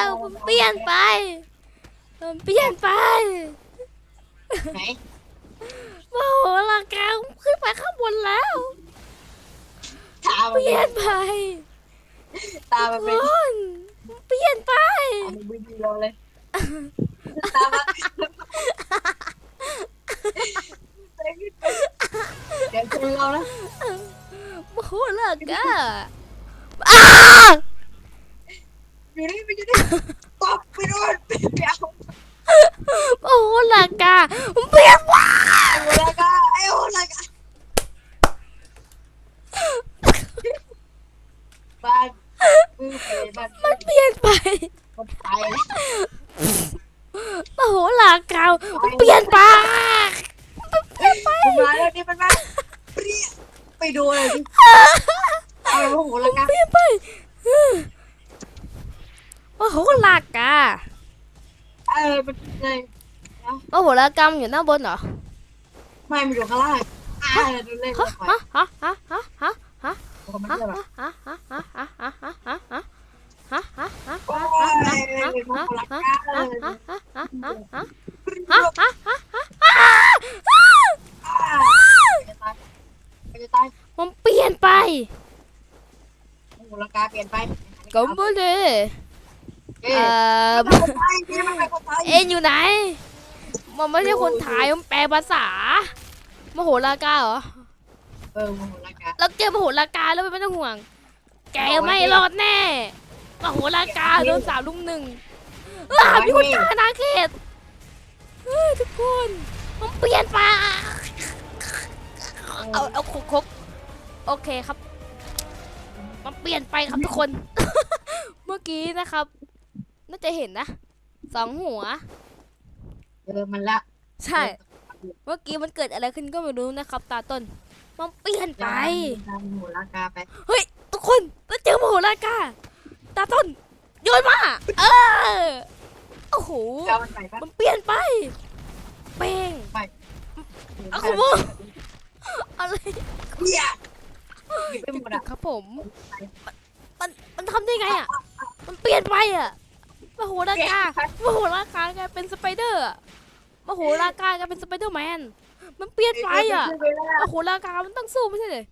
แล้วมันเปลี่ยนไปมันเปลี่ยนไปไหนโอ้โหร่างกายขึ้นไปข้างบนแล้ว ตาเปมันลี่ยนไปตามันเป็นคนเปลี่ยนไป ตามันไม่ดีเราเลยตามันเดี๋ยวคุณเรานะโอ้โหร่างกาย อยู่นี่ไปอยู่นี่ตบไปโดนไปเอา โอ้โหร่างกายมันเปลี่ยนไป ไอ้โอลากาไอ้โอลากาบ้าน มันเปลี่ยนไปคนตายแล้วโอ้โหร่างกายมันเปลี่ยนไปมันมาแล้วนี่มันมาเปรี้ยไปดูเลยดิเอาโอ้โหลากาเปลี่ยนไปโอ้โหร่ากาเออมันเลยโอ้โหร่ากามอยู่หน้าบนเหรอไม่มันอยู่ข้างล่างฮะฮะฮะฮะฮะฮะฮะ โอ้โหลากาเปลี่ยนไปก็ไม่เลยเอ๊เอ่อมันเป็นคนไทยนี่มันเป็นคนไทยเอ็นอยู่ไหน มันไม่ใช่คนไทยมันแปลภาษา มโหรากาเหรอ เออโอ้โหลากาเราเจอมโหรากาแล้วไม่ต้องห่วง แกไม่รอดแน่ มโหรากาโดนสามลุมหนึ่งอ้าวมีคนตายนาเขตเฮ้ยทุกคนมันเปลี่ยนไปเอาเอาคุกคุก โอเคครับ มันเปลี่ยนไปครับทุกคน เมื่อกี้นะครับ น่าจะเห็นนะสองหัว เออมันละใช่ เมื่อกี้มันเกิดอะไรขึ้นก็ไม่รู้นะครับ ตาต้น มันเปลี่ยนไป ตามหัวลากาไปเฮ้ย ทุกคนเราเจอมโหรากาตาต้นโยนมา เออ โอ้โหเอามันใส่ปะมันเปลี่ยนไป เป้งเอาขโมย อะไร เหี้ย หยิบไปหมดอะครับผม มันมันทำได้ไงอะ มันเปลี่ยนไปอะมโหรากามโหรากากลายเป็นสไปเดอร์อะมโหรากากลายเป็นสไปเดอร์แมน มันเปลี่ยนไปอะเปลี่ยนไปแล้วมโหรากามันต้องสู้ไม่ใช่เลย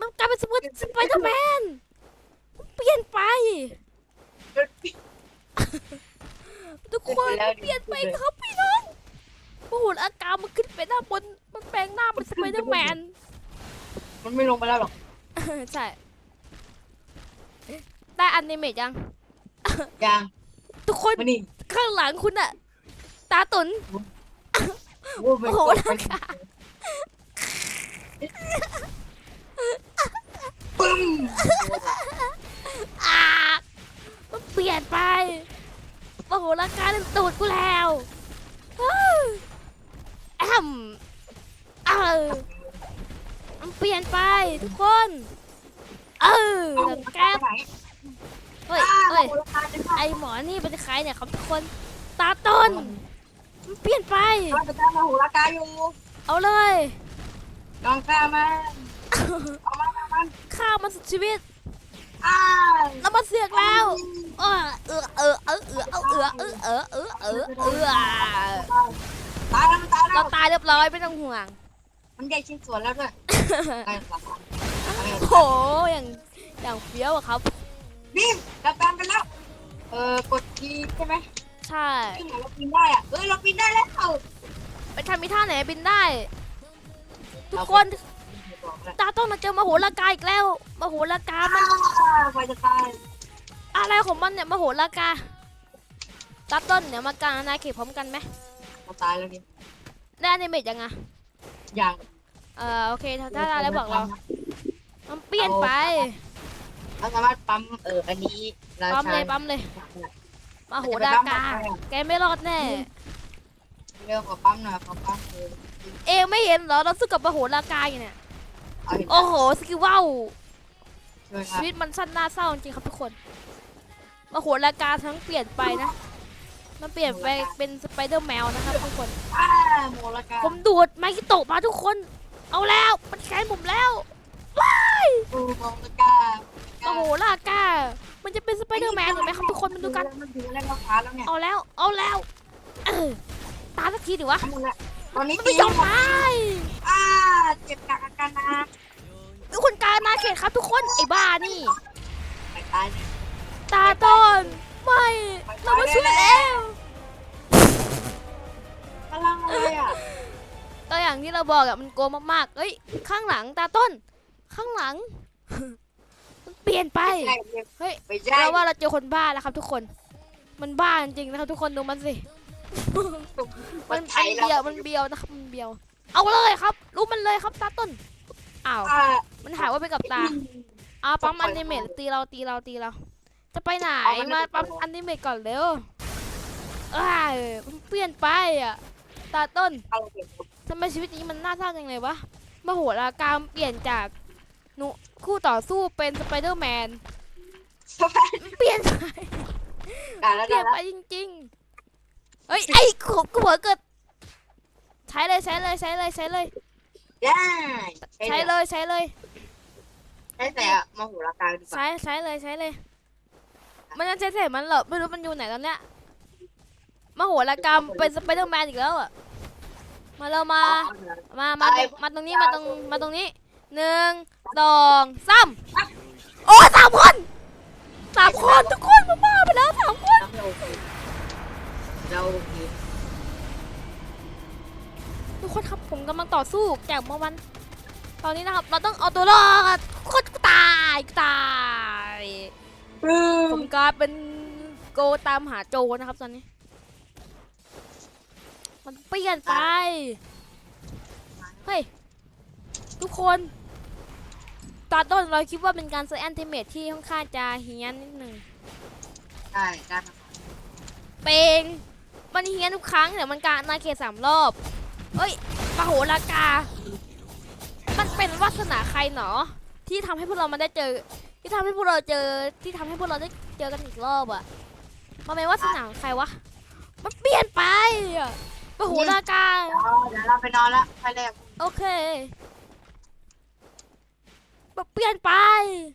มันกลายเป็นสไปสไปเดอร์แมนมันเปลี่ยนไป ทุกคนมันเปลี่ยนไปครับพี่น้องมโหรากามันขึ้นไปด้านบน มันแปลงหน้าเป็นสไปเดอร์แมน มันไม่ลงไปแล้วหรอก ใช่ ได้อนิเมตยัง ยังทุกคนมันนี่ข้างหลังคุณอะตาตุน โอ้โหโอ้โหลากาปึ้มอ่ามันเปลี่ยนไปโอ้โหร่างกายเล่นตูดกูแล้วอ้าวแอมเออ มันเปลี่ยนไปทุกคน เออแล้วแกไหนเฮ้ยเฮ้ยไอหมอนี่เป็นใครเนี่ยครับทุกคน ตาต้นมันเปลี่ยนไปมันจะตามมาหูลากาอยู่ เอาเลยลองกามาเอามาเอามาฆ่ามันสุดชีวิตอ้าแล้วมันเสือกแล้วเออเออเออเออเออเออเออเออเออเออเออเออตายแล้วมันตายแล้เราวตายเรียบร้อยไม่ต้องห่วง มันแยกชิ้นส่วนแล้วด้วย ตายสามพันโหอย่างอย่างเฟี้ยวอะครับ บีมเราตามไปแล้ว เออกดทีใช่ไหมใช่ที่ไหนเราปีนได้อะเอ้ยเราปีนได้แล้วไปทำมีท่าไหนบินได้ ทุกคนตาต้องมาเจอมโหรากาอีกแล้วมโหรากามันไปจะตายอะไรของมันเนี่ยมโหรากาตาต้นเนี่ยมากลางอาณาเขตพร้อมกันไหมเราตายแล้วนี่ได้อนิเมตยังไงอย่าง เออโอเคถ้าได้แล้วบอกเรามันเปลี่ยนไปเราสามารถปั๊มเอออันนี้ราปั๊มชาเลยปั๊มเลยมโหรากาแกไม่รอดแน่เร็วขอปั๊มหน่อยขอปั๊มเลยเองไม่เห็นเหรอเราสู้กับมโหรากาอยู่เนี่ยเอาเห็นโอ้โหสกิลว่าวช่วยคชีรับวิตมันสั้นน่าเศร้าจริงๆครับทุกคนมโหรากาทั้งเปลี่ยนไปนะ มันเปลี่ยนไปเป็นสไปเดอร์แมวนะครับทุกคน อ้าโมลากาผมดูดไมคิโตะมาทุกคน เอาแล้ว มันแค้นผมแล้วว้ายโมลากาโมโหรากามันจะเป็นสไปเดอร์แมนเห็นไหมครับทุกคนมันดูกัน มันถึงอะไรราคาแล้วเนี่ยเอาแล้ว เอาแล้วเออตายสักทีดิวะทั้งหมดแล้วตอนนี้มันไม่ยอมตายอ่าเจ็บหนักอาการหนักทุกคนกลายมาเขตครับ ทุกคน ไอ้บ้านี่ ไปตายเนี่ยตาต้นไม่ เรามาช่วยแล้วพลังอะไรอะ ก็อย่างที่เราบอกอะมันโกงมากๆเอ้ย ข้างหลังตาต้น ข้างหลัง มันเปลี่ยนไปใช่เฮ้ยไม่ใช่เราว่าเราเจอคนบ้าแล้วครับ ทุกคน มันบ้าจริงๆนะครับ ทุกคนดูมันสิ มันไทมันยเราเบียวมันเบียวนะครับมันเบียว เอาเลยครับ รู้มันเลยครับตาต้น อ้าวอ่ามันหายว่าไปกับตาอ้าวปั๊มปล่ออยนิเมตปล่อยตีเราตีเราตีเรา จะไปไหนเอามันมาไปปั๊มก่อนอนิเมตก่อนเร็วเอ้ยมันเปลี่ยนไปอะตาต้นอะไรเด็ก ทำไมชีวิตนี้มันน่าเศร้าจังเลยวะมโหฬารการเปลี่ยนจากหนูคู่ต่อสู้เป็นสไปเดอร์แมน เปลี่ยนไปได้แล้วเปลี่ได้ยนแล้วไปจริงๆเฮ้ยไอ้กูกูเผลอเกิดใช้เลยใช้เลยใช้เลยใช้เลย ได้ใช้เลยใช้เลยใช้แต่มโหฬารการดีกว่าใช้ใช้เลยใช้เลย มันยังใช้เสร็จมันเหรอไม่รู้มันอยู่ไหนตอนเนี้ยมโหฬารกรรมเป็นสไปเดอร์แมนอีกแล้วอะ มาเรามา มามาตรงมาตรงนี้มาตรงมาตรงนี้หนึ่งสองสามโอ้สามคนสามคนทุกคนมาบ้าไปแล้วสามคนเราเราโอเคทุกคนครับผมกำลังต่อสู้จากเมื่อวัน ตอนนี้นะครับ เราต้องเอาตัวรอดโคตรตายตายผมกลายเป็นโกตามหาโจนะครับตอนนี้ มันเปลี่ยนไป เฮ้ย ทุกคนตอนต้นเราคิดว่าเป็นการเซอร์แอนติเมทที่ค่อนข้างจะเฮี้ยนนิดหนึ่งได้ได้เปงมันเฮี้ยนทุกครั้งแต่มันการนาเขตสามรอบเอ้ยปะโหรากา มันเป็นวาสนาใครหนอ ที่ทำให้พวกเรามาได้เจอ ที่ทำให้พวกเราเจอ ที่ทำให้พวกเราได้เจอกันอีกรอบอะมันเป็นวาสนาของใครวะ มันเปลี่ยนไปอะ ปะโหรากาเดี๋ยวเราไปนอนละไปแล้ว โอเคแบบเปลี่ยนไป